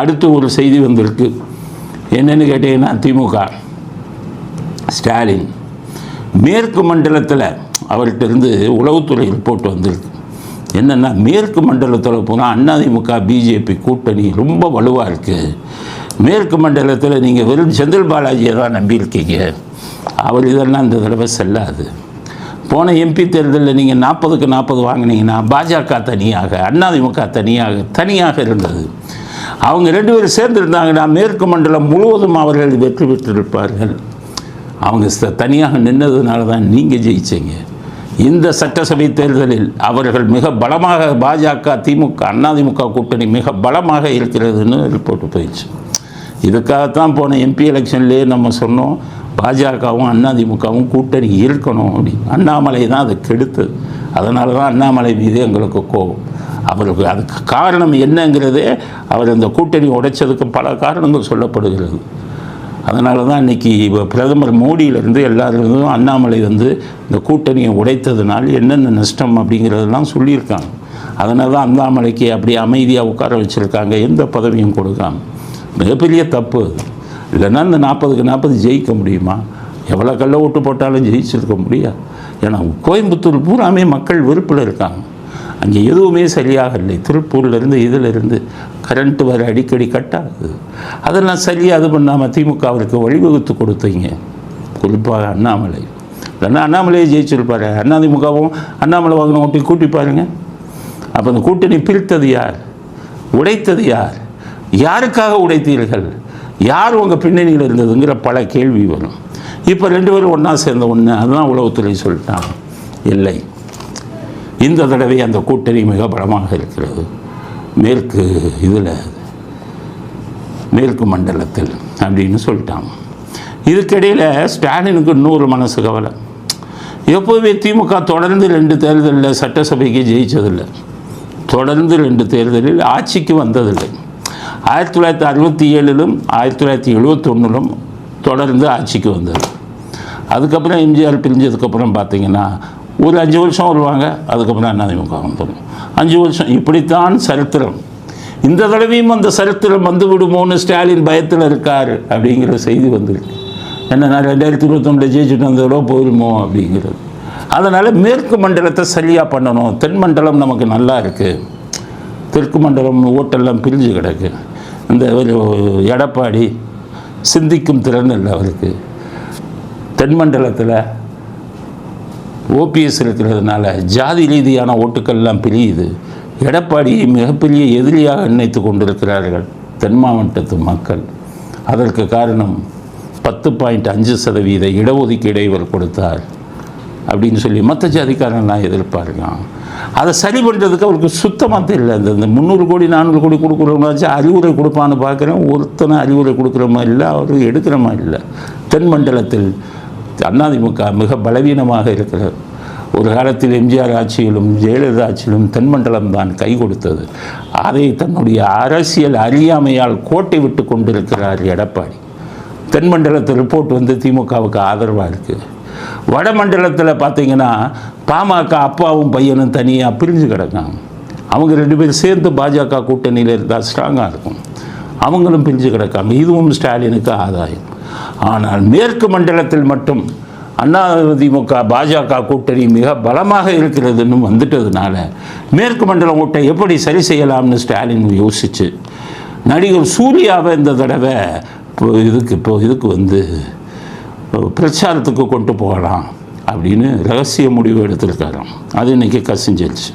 அடுத்து ஒரு செய்தி வந்திருக்கு. என்னென்னு கேட்டீங்கன்னா திமுக ஸ்டாலின். மேற்கு மண்டலத்தில் அவர்கிட்ட இருந்து உளவுத்துறை ரிப்போர்ட் வந்திருக்கு. என்னென்னா மேற்கு மண்டலத்தில் போனால் அதிமுக பிஜேபி கூட்டணி ரொம்ப வலுவாக இருக்குது மேற்கு மண்டலத்தில் நீங்கள் வெறும் செந்தில் பாலாஜியை தான் நம்பியிருக்கீங்க. அவர் இதெல்லாம் இந்த தடவை செல்லாது. போன எம்பி தேர்தலில் நீங்கள் நாற்பதுக்கு நாற்பது வாங்கினீங்கன்னா பாஜக தனியாக அதிமுக தனியாக தனியாக இருந்தது. அவங்க ரெண்டு பேரும் சேர்ந்துருந்தாங்கன்னா மேற்கு மண்டலம் முழுவதும் அவர்கள் வெற்றி பெற்றிருப்பார்கள். அவங்க தனியாக நின்னதுனால தான் நீங்கள் ஜெயிச்சிங்க. இந்த சட்டசபை தேர்தலில் அவர்கள் மிக பலமாக பாஜக திமுக அதிமுக கூட்டணி மிக பலமாக இருக்கிறதுன்னு ரிப்போர்ட் போயிடுச்சு. இதுக்காகத்தான் போன எம்பி எலெக்ஷன்லேயே நம்ம சொன்னோம் பாஜகவும் அதிமுகவும் கூட்டணி இருக்கணும் அப்படி அண்ணாமலை தான் அதை கெடுத்தது அதனால தான் அண்ணாமலை மீது எங்களுக்கு கோபம். அவருக்கு அதுக்கு காரணம் என்னங்கிறதே அவர் இந்த கூட்டணி உடைச்சதுக்கு பல காரணங்கள் சொல்லப்படுகிறது. அதனால தான் இன்றைக்கி பிரதமர் மோடியிலேருந்து எல்லாருந்தும் அண்ணாமலை வந்து இந்த கூட்டணியை உடைத்ததுனால் என்னென்ன நஷ்டம் அப்படிங்கிறதெல்லாம் சொல்லியிருக்காங்க. அதனால தான் அண்ணாமலைக்கு அப்படியே அமைதியாக உட்கார வச்சுருக்காங்க எந்த பதவியும் கொடுக்காம. மிகப்பெரிய தப்பு. இல்லைன்னா இந்த நாற்பதுக்கு நாற்பது ஜெயிக்க முடியுமா? எவ்வளோ கல்லை ஓட்டு போட்டாலும் ஜெயிச்சிருக்க முடியாது ஏன்னா கோயம்புத்தூர் பூராமே மக்கள் வெறுப்பில் இருக்காங்க. அங்கே எதுவுமே சரியாக இல்லை. திருப்பூர்லேருந்து இதிலிருந்து கரண்ட் வர அடிக்கடி கட்டாகுது அதெல்லாம் சரியாக அது பண்ணாமல் திமுக அவருக்கு வழிவகுத்து கொடுத்தீங்க. குறிப்பாக அண்ணாமலை. இல்லைன்னா அண்ணாமலையே ஜெயிச்சிருப்பாரு. திமுகவும் அண்ணாமலை வாங்கின ஓட்டி கூட்டி பாருங்கள் அப்போ அந்த கூட்டணி பிரித்தது யார்? உடைத்தது யார்? யாருக்காக உடைத்தீர்கள்? யார் உங்கள் பின்னணியில் இருந்ததுங்கிற பல கேள்வி வரும். இப்போ ரெண்டு பேரும் ஒன்றா சேர்ந்த ஒன்று அதுதான் உளவுத்துறை சொல்லிட்டாங்க. இல்லை. இந்த தடவை அந்த கூட்டணி மிக பலமாக இருக்கிறது. மேற்கு இதில் மேற்கு மண்டலத்தில் அப்படின்னு சொல்லிட்டாங்க. இதுக்கிடையில் ஸ்டாலினுக்கு இன்னொரு மனசு கவலை. எப்போதுமே திமுக தொடர்ந்து ரெண்டு தேர்தலில் சட்டசபைக்கு ஜெயிச்சதில்லை. தொடர்ந்து ரெண்டு தேர்தலில் ஆட்சிக்கு வந்ததில்லை. ஆயிரத்தி தொள்ளாயிரத்தி அறுபத்தி ஏழிலும் ஆயிரத்தி தொள்ளாயிரத்தி எழுபத்தொன்னிலும் தொடர்ந்து ஆட்சிக்கு வந்தது. அதுக்கப்புறம் எம்ஜிஆர் பிரிஞ்சதுக்கப்புறம் பார்த்தீங்கன்னா ஒரு அஞ்சு வருஷம் வருவாங்க அதுக்கப்புறம் அதிமுக வந்துடும் அஞ்சு வருஷம் இப்படித்தான் சரித்திரம். இந்த தடவையும் அந்த சரித்திரம் வந்து விடுமோன்னு ஸ்டாலின் பயத்தில் இருக்கார் அப்படிங்கிற செய்தி வந்திருக்கு. என்னன்னா ரெண்டாயிரத்தி இருபத்தொன்னில் ஜெயிச்சுட்டு வந்ததோ போயிடுமோ அப்படிங்கிறது. அதனால் மேற்கு மண்டலத்தை சரியாக பண்ணணும். தென் மண்டலம் நமக்கு நல்லா இருக்குது தெற்கு மண்டலம் ஓட்டெல்லாம் பிரிஞ்சு கிடக்கு. இந்த ஒரு எடப்பாடி சிந்திக்கும் திறன் இல்லை அவருக்கு. தென் மண்டலத்தில் ஓபிஎஸ் இருக்கிறதுனால ஜாதி ரீதியான ஓட்டுக்கள்லாம் பிரியுது. எடப்பாடியை மிகப்பெரிய எதிரியாக நினைத்து கொண்டிருக்கிறார்கள் தென் மாவட்டத்து மக்கள். அதற்கு காரணம் பத்து பாயிண்ட் அஞ்சு சதவீத இடஒதுக்கீடை இவர் கொடுத்தார். அப்படின்னு சொல்லி மற்ற ஜாதிக்காரன்லாம் எதிர்ப்பாருங்க அதை சரி பண்ணுறதுக்கு அவருக்கு சுத்தமாக தெரியல. இந்த முந்நூறு கோடி நானூறு கோடி கொடுக்குறவங்களாச்சும் அறிவுரை கொடுப்பான்னு பார்க்குறேன். ஒருத்தனை அறிவுரை கொடுக்குற மாதிரி இல்லை அவர் எடுக்கிற மாதிரி இல்லை. தென் மண்டலத்தில் அதிமுக மிக பலவீனமாக இருக்கிறது. ஒரு காலத்தில் எம்ஜிஆர் ஆட்சியிலும் ஜெயலலிதா ஆட்சியிலும் தென்மண்டலம் தான் கை கொடுத்தது. அதை தன்னுடைய அரசியல் அறியாமையால் கோட்டை விட்டு கொண்டிருக்கிறார் எடப்பாடி. தென்மண்டலத்து ரிப்போர்ட் வந்து திமுகவுக்கு ஆதரவாக இருக்குது வடமண்டலத்தில் பார்த்தீங்கன்னா பாமக அப்பாவும் பையனும் தனியாக பிரிஞ்சு கிடக்காங்க. அவங்க ரெண்டு பேரும் சேர்ந்து பாஜக கூட்டணியில் இருந்தால் ஸ்ட்ராங்காக இருக்கும். அவங்களும் பிரிஞ்சு கிடக்காங்க. இதுவும் ஸ்டாலினுக்கு ஆதாயம். ஆனால் மேற்கு மண்டலத்தில் மட்டும் அதிமுக பாஜக கூட்டணி மிக பலமாக இருக்கிறதுன்னு வந்துட்டதுனால மேற்கு மண்டலம் ஓட்டை எப்படி சரி செய்யலாம்னு ஸ்டாலின் யோசிச்சு நடிகர் சூர்யாவை இந்த தடவை இப்போ இதுக்கு இப்போ இதுக்கு வந்து பிரச்சாரத்துக்கு கொண்டு போகலாம் அப்படின்னு ரகசிய முடிவு எடுத்திருக்காராம் அது இன்றைக்கி கசிஞ்சிருச்சு.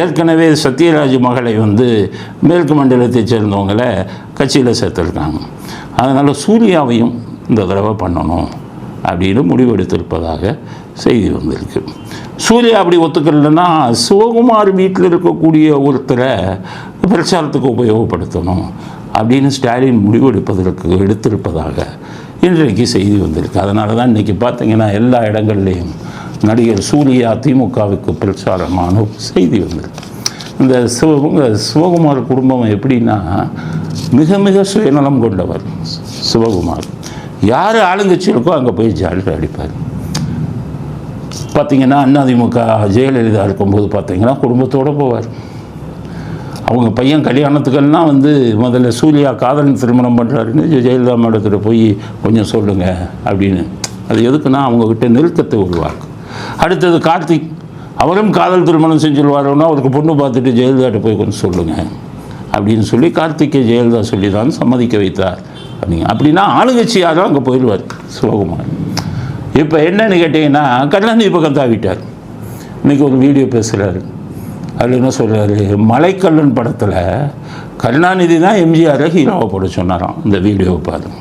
ஏற்கனவே சத்யராஜ் மகளை வந்து மேற்கு மண்டலத்தை சேர்ந்தவங்களை கட்சியில் சேர்த்துருக்காங்க. அதனால் சூர்யாவையும் இந்த தடவை பண்ணணும் அப்படின்னு முடிவெடுத்திருப்பதாக செய்தி வந்திருக்கு. சூர்யா அப்படி ஒத்துக்கலைன்னா சிவகுமார் வீட்டில் இருக்கக்கூடிய ஒருத்தரை பிரச்சாரத்துக்கு உபயோகப்படுத்தணும் அப்படின்னு ஸ்டாலின் முடிவெடுப்பதற்கு எடுத்திருப்பதாக இன்றைக்கு செய்தி வந்திருக்கு. அதனால தான் இன்றைக்கி பார்த்தீங்கன்னா எல்லா இடங்கள்லேயும் நடிகர் சூர்யா திமுகவுக்கு பிரச்சாரமான செய்தி வந்திருக்கு. இந்த சிவ சிவகுமார் குடும்பம் எப்படின்னா மிக மிக சுயநலம் கொண்டவர் சிவகுமார். யார் ஆளுங்கட்சி இருக்கோ அங்கே போய் ஜாலியாக அடிப்பார். பார்த்தீங்கன்னா அதிமுக ஜெயலலிதா இருக்கும்போது பார்த்தீங்கன்னா குடும்பத்தோடு போவார். அவங்க பையன் கல்யாணத்துக்கெல்லாம் வந்து முதல்ல சூர்யா காதலன் திருமணம் பண்ணுறாருன்னு ஜெயலலிதா மேடத்தில் போய் கொஞ்சம் சொல்லுங்கள் அப்படின்னு. அது எதுக்குன்னா அவங்கக்கிட்ட நெருக்கத்தை உருவாக்கும். அடுத்தது கார்த்திக் அவரும் காதல் திருமணம் செஞ்சுருவாரோன்னா அவருக்கு பொண்ணு பார்த்துட்டு ஜெயலலிதாட்ட போய் கொஞ்சம் சொல்லுங்கள் அப்படின்னு சொல்லி கார்த்திகை ஜெயலலிதா சொல்லி தான் சம்மதிக்க வைத்தார். அப்படிங்க. அப்படின்னா ஆளுங்கட்சியாரும் அங்கே போயிடுவார் சிவகுமார். இப்போ என்னன்னு கேட்டிங்கன்னா கருணாநிதி பக்கம் தாவிட்டார் இன்றைக்கி ஒரு வீடியோ பேசுகிறாரு அதில் என்ன சொல்கிறாரு மலைக்கல்லன் படத்தில் கருணாநிதி தான் எம்ஜிஆரை ஹீரோவை போட சொன்னாராம் இந்த வீடியோவை பாருங்க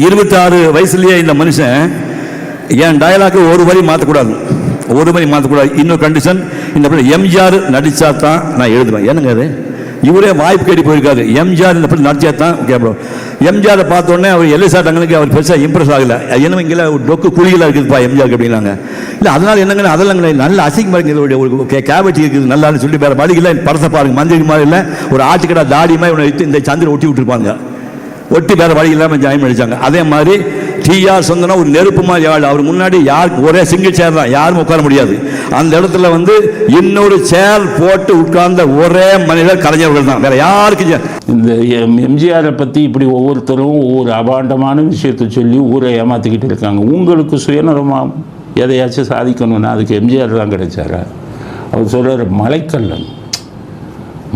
இருபத்தாறு வயசுலேயே இந்த மனுஷன் என் டயலாக்கு ஒரு வரி மாற்றக்கூடாது ஒரு மணி மாற்றக்கூடாது இன்னொரு கண்டிஷன் இந்த படம் எம்ஜிஆர் நடித்தா தான் நான் எழுதுவேன். என்னங்க அது? இவரே வாய்ப்பு கேட்டு போயிருக்காரு. எம்ஜிஆர் இந்த படம் நடிச்சா தான் கேட்போம் எம்ஜிஆரை பார்த்தோன்னே அவர் எல்லை தங்களுக்கு அவர் பெருசாக இம்ப்ரெஸ் ஆகல. என்ன இங்கே ஒரு டொக்கு குழியில் இருக்குதுப்பா எம்ஜிஆர் அப்படின்னாங்க. இல்லை அதனால என்னங்க அதெல்லாம் நல்ல அசிங்கமாக இருக்குது. ஒரு கேபட்டி இருக்குது. நல்லான்னு சொல்லி வேறு மாதிரி இல்லை. படத்தை பாருங்க. மந்திரி மாதிரி இல்லை. ஒரு ஆட்டுக்கடா தாடி மாதிரி இவனை எடுத்து இந்த சந்திரன் ஒட்டி விட்டுருப்பாங்க. ஒட்டி வேறு வழி இல்லாமல் ஜாயின் அடிச்சாங்க அதே மாதிரி டிஆர் சொந்தனா ஒரு நெருப்பு மாதிரி ஆள். அவர் முன்னாடி யாருக்கு ஒரே சிங்கிள் சேர் தான். யாரும் உட்கார முடியாது. அந்த இடத்துல வந்து இன்னொரு சேர் போட்டு உட்கார்ந்த ஒரே மனிதர் கலைஞர்கள் தான். வேற யாருக்கும் இந்த எம் எம்ஜிஆரை பற்றி இப்படி ஒவ்வொருத்தரும் ஒவ்வொரு அபாண்டமான விஷயத்தை சொல்லி ஊரை ஏமாத்திக்கிட்டு இருக்காங்க. உங்களுக்கு சுயநலமாக எதையாச்சும் சாதிக்கணும்னா அதுக்கு எம்ஜிஆர் தான் கிடைச்சாரா? அவர் சொல்கிறார் மலைக்கல்லன்.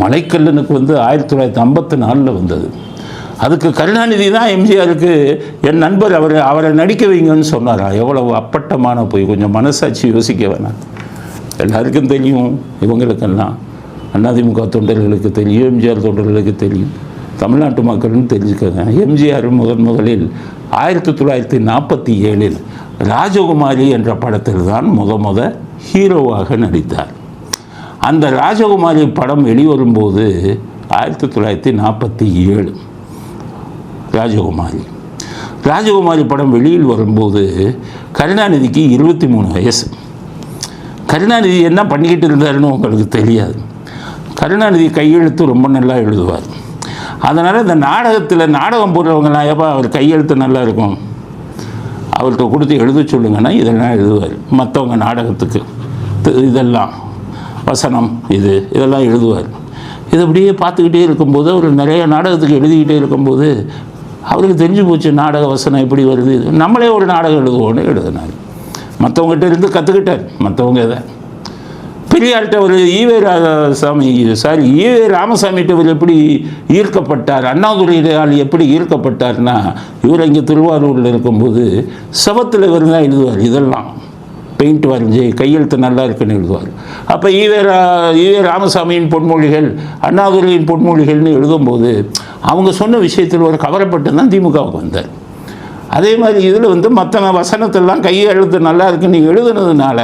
மலைக்கல்லனுக்கு வந்து ஆயிரத்தி தொள்ளாயிரத்தி ஐம்பத்தி நாலில் வந்தது. அதுக்கு கருணாநிதி தான் எம்ஜிஆருக்கு என் நண்பர் அவர் அவரை நடிக்க வைங்கன்னு சொன்னாரா? எவ்வளவு அப்பட்டமான போய் கொஞ்சம் மனசாட்சி யோசிக்க வேணாம். எல்லாருக்கும் தெரியும் இவங்களுக்கெல்லாம் அதிமுக தொண்டர்களுக்கு தெரியும் எம்ஜிஆர் தொண்டர்களுக்கு தெரியும். தமிழ்நாட்டு மக்களும் தெரிஞ்சுக்கங்க. எம்ஜிஆர் முதன் முதலில் ஆயிரத்தி தொள்ளாயிரத்தி நாற்பத்தி ஏழில் ராஜகுமாரி என்ற படத்தில் தான் முத முத ஹீரோவாக நடித்தார். அந்த ராஜகுமாரி படம் வெளிவரும்போது ஆயிரத்தி தொள்ளாயிரத்தி நாற்பத்தி ஏழு ராஜகுமாரி. ராஜகுமாரி படம் வெளியில் வரும்போது கருணாநிதிக்கு இருபத்தி மூணு வயசு. கருணாநிதி என்ன பண்ணிக்கிட்டு இருந்தாருன்னு உங்களுக்கு தெரியாது. கருணாநிதி கையெழுத்து ரொம்ப நல்லா எழுதுவார். அதனால் இந்த நாடகத்தில் நாடகம் போடுறவங்கலாம் எப்போ அவர் கையெழுத்து நல்லா இருக்கும். அவர்கிட்ட கொடுத்து எழுத சொல்லுங்கன்னா இதெல்லாம் எழுதுவார். மற்றவங்க நாடகத்துக்கு. இதெல்லாம் வசனம் இது இதெல்லாம் எழுதுவார். இது அப்படியே பார்த்துக்கிட்டே இருக்கும்போது அவர் நிறைய நாடகத்துக்கு எழுதிக்கிட்டே இருக்கும்போது அவருக்கு தெரிஞ்சு போச்சு நாடக வசனம் எப்படி வருது. நம்மளே ஒரு நாடகம் எழுதுவோன்னு எழுதினார். மற்றவங்ககிட்ட இருந்து கற்றுக்கிட்டார் மற்றவங்க இதை. பெரியார்கிட்ட ஒரு E V Ramasamy sorry E V ராமசாமிகிட்ட இவர் எப்படி ஈர்க்கப்பட்டார்? அண்ணாதுரையால் எப்படி ஈர்க்கப்பட்டார்னா இவர் இங்கே திருவாரூரில் இருக்கும்போது சவத்தில் இவர் தான் எழுதுவார் இதெல்லாம். பெயிண்ட் வரைஞ்சி கையெழுத்து நல்லா இருக்குன்னு எழுதுவார். அப்போ ஈவே ரா ஈவே ராமசாமியின் பொன்மொழிகள் அண்ணாதுரையின் பொன்மொழிகள்னு எழுதும்போது அவங்க சொன்ன விஷயத்தில் ஒரு கவரப்பட்டு தான் திமுகவுக்கு வந்தார். அதே மாதிரி இதில் வந்து மற்ற வசனத்தெல்லாம் கையெழுத்து நல்லா இருக்குன்னு எழுதுனதுனால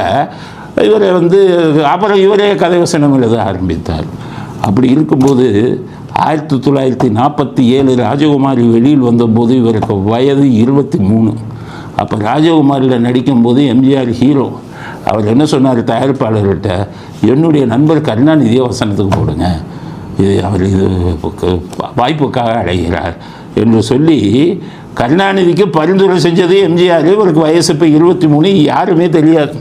இவரை வந்து அப்புறம் இவரே கதை வசனம் எழுத ஆரம்பித்தார். அப்படி இருக்கும்போது ஆயிரத்தி தொள்ளாயிரத்தி நாற்பத்தி ஏழு ராஜகுமாரி வெளியில் வந்தபோது இவருக்கு வயது இருபத்தி மூணு. அப்போ ராஜகுமாரியில் நடிக்கும்போது எம்ஜிஆர் ஹீரோ. அவர் என்ன சொன்னார் தயாரிப்பாளர்கிட்ட என்னுடைய நண்பர் கருணாநிதியை வசனத்துக்கு போடுங்க. இது அவர் இது வாய்ப்புக்காக அடைகிறார் என்று சொல்லி கருணாநிதிக்கு பரிந்துரை செஞ்சது எம்ஜிஆர். இவருக்கு வயசு இப்போ இருபத்தி மூணு. யாருமே தெரியாது.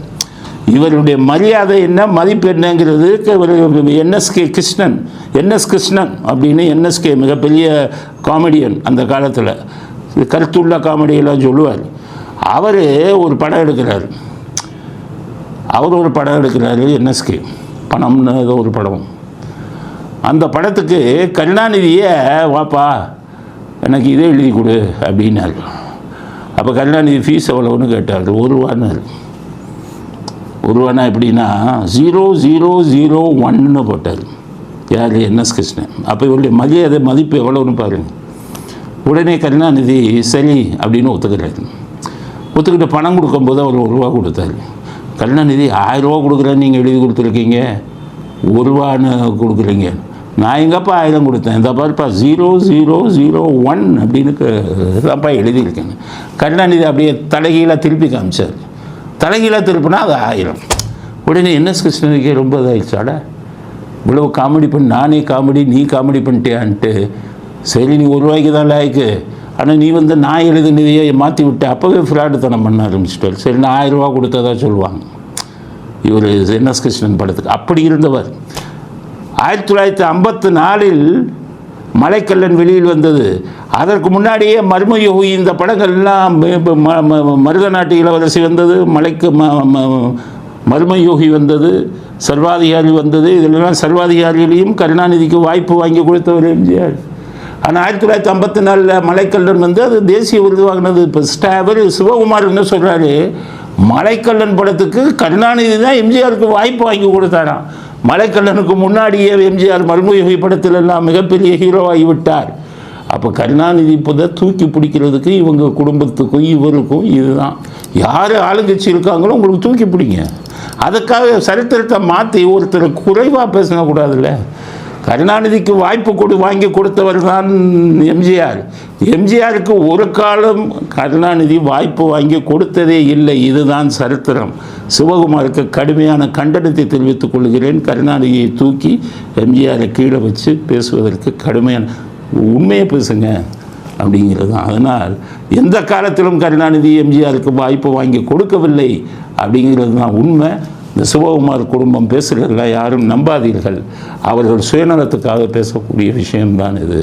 இவருடைய மரியாதை என்ன மதிப்பு என்னங்கிறது இவர் என்எஸ்கே கிருஷ்ணன் என்எஸ் கிருஷ்ணன் அப்படின்னு என்எஸ்கே மிகப்பெரிய காமெடியன் அந்த காலத்தில். கருத்துள்ள காமெடியெல்லாம் சொல்லுவார். அவர் ஒரு படம் எடுக்கிறார். அவர் ஒரு படம் எடுக்கிறாரு என்எஸ்கே. பணம்னு ஏதோ ஒரு படம். அந்த படத்துக்கு கருணாநிதியை வாப்பா எனக்கு இதே எழுதி கொடு அப்படின்னார். அப்போ கருணாநிதி ஃபீஸ் எவ்வளோன்னு கேட்டார். ஒரு ரூபான்னாரு ஒரு ரூபானா எப்படின்னா ஜீரோ ஜீரோ ஜீரோ ஒன்னு போட்டார். யார்? N S Krishnan. அப்போ இவருடைய மரியாதை மதிப்பு எவ்வளோன்னு பாருங்க. உடனே கருணாநிதி சரி அப்படின்னு ஒத்துக்கிறாரு. ஒத்துக்கிட்டு பணம் கொடுக்கும்போது அவர் ஒரு ரூபா கொடுத்தாரு. கருணாநிதி ஆயிரம் ரூபா கொடுக்குறேன்னு நீங்கள் எழுதி கொடுத்துருக்கீங்க. ஒரு ரூபான்னு கொடுக்குறீங்க. நான் எங்கப்பா ஆயிரம் கொடுத்தேன்? இந்த பாருப்பா ஜீரோ ஜீரோ ஜீரோ ஒன் அப்படின்னு தான்ப்பா எழுதியிருக்கேங்க. கருணாநிதி அப்படியே தலைகீழாக திருப்பி காமிச்சார். தலைகீழாக திருப்பினா அது ஆயிரம். உடனே என்எஸ் கிருஷ்ணனுக்கே ரொம்ப இதாகிடுச்சாடா இவ்வளவு காமெடி பண்ணி நானே காமெடி நீ காமெடி பண்ணிட்டியான்ட்டு. சரி நீ ஒரு ரூபாய்க்கு தான் லாய்க்கு. ஆனால் நீ வந்து நான் எழுதுனதையே மாற்றி விட்டு அப்போவே ஃப்ராடுத்தனம் பண்ண ஆரம்பிச்சிட்டார். சரி நான் ஆயிரம் ரூபா கொடுத்ததா சொல்லுவாங்க. இவர் என்எஸ் கிருஷ்ணன் படத்துக்கு. அப்படி இருந்தவர். ஆயிரத்தி தொள்ளாயிரத்தி ஐம்பத்து நாலில் மலைக்கல்லன் வெளியில் வந்தது. அதற்கு முன்னாடியே மர்மயோகி இந்த படங்கள்லாம் மருத நாட்டு இளவரசி வந்தது மலைக்கு ம- ம- மர்மயோகி வந்தது சர்வாதிகாரி வந்தது இதிலெல்லாம் சர்வாதிகாரியிலையும் கருணாநிதிக்கு வாய்ப்பு வாங்கி கொடுத்தவர் எம்ஜிஆர். ஆனால் ஆயிரத்தி தொள்ளாயிரத்தி ஐம்பத்தி நாலில் மலைக்கல்லன் வந்து அது தேசிய விருது வாங்கினது. இப்போ ஸ்டாவர் சிவகுமார் என்ன சொல்கிறாரு மலைக்கல்லன் படத்துக்கு கருணாநிதி தான் எம்ஜிஆருக்கு வாய்ப்பு வாங்கி கொடுத்தாராம். மலைக்கல்லனுக்கு முன்னாடியே எம்ஜிஆர் மர்மயுகி படத்தில் எல்லாம் மிகப்பெரிய ஹீரோவாகி விட்டார். அப்போ கருணாநிதி புதை தூக்கி பிடிக்கிறதுக்கு இவங்க குடும்பத்துக்கும் இவருக்கும் இதுதான். யார் ஆளுங்கட்சி இருக்காங்களோ உங்களுக்கு தூக்கி பிடிங்க. அதுக்காக சரித்திரத்தை மாற்றி ஒருத்தரை குறைவாக பேசக்கூடாதுல்ல. கருணாநிதிக்கு வாய்ப்பு கொடு வாங்கி கொடுத்தவர் தான் எம்ஜிஆர். எம்ஜிஆருக்கு ஒரு காலம் கருணாநிதி வாய்ப்பு வாங்கி கொடுத்ததே இல்லை. இதுதான் சரித்திரம். சிவகுமாருக்கு கடுமையான கண்டனத்தை தெரிவித்துக் கொள்கிறேன். கருணாநிதியை தூக்கி எம்ஜிஆரை கீழே வச்சு பேசுவதற்கு கடுமையான உண்மையை பேசுங்க அப்படிங்கிறது. தான் அதனால் எந்த காலத்திலும் கருணாநிதி எம்ஜிஆருக்கு வாய்ப்பு வாங்கி கொடுக்கவில்லை அப்படிங்கிறது தான் உண்மை. இந்த சிவகுமார் குடும்பம் பேசுகிறதில்ல யாரும் நம்பாதீர்கள். அவர்கள் சுயநலத்துக்காக பேசக்கூடிய விஷயம்தான் இது.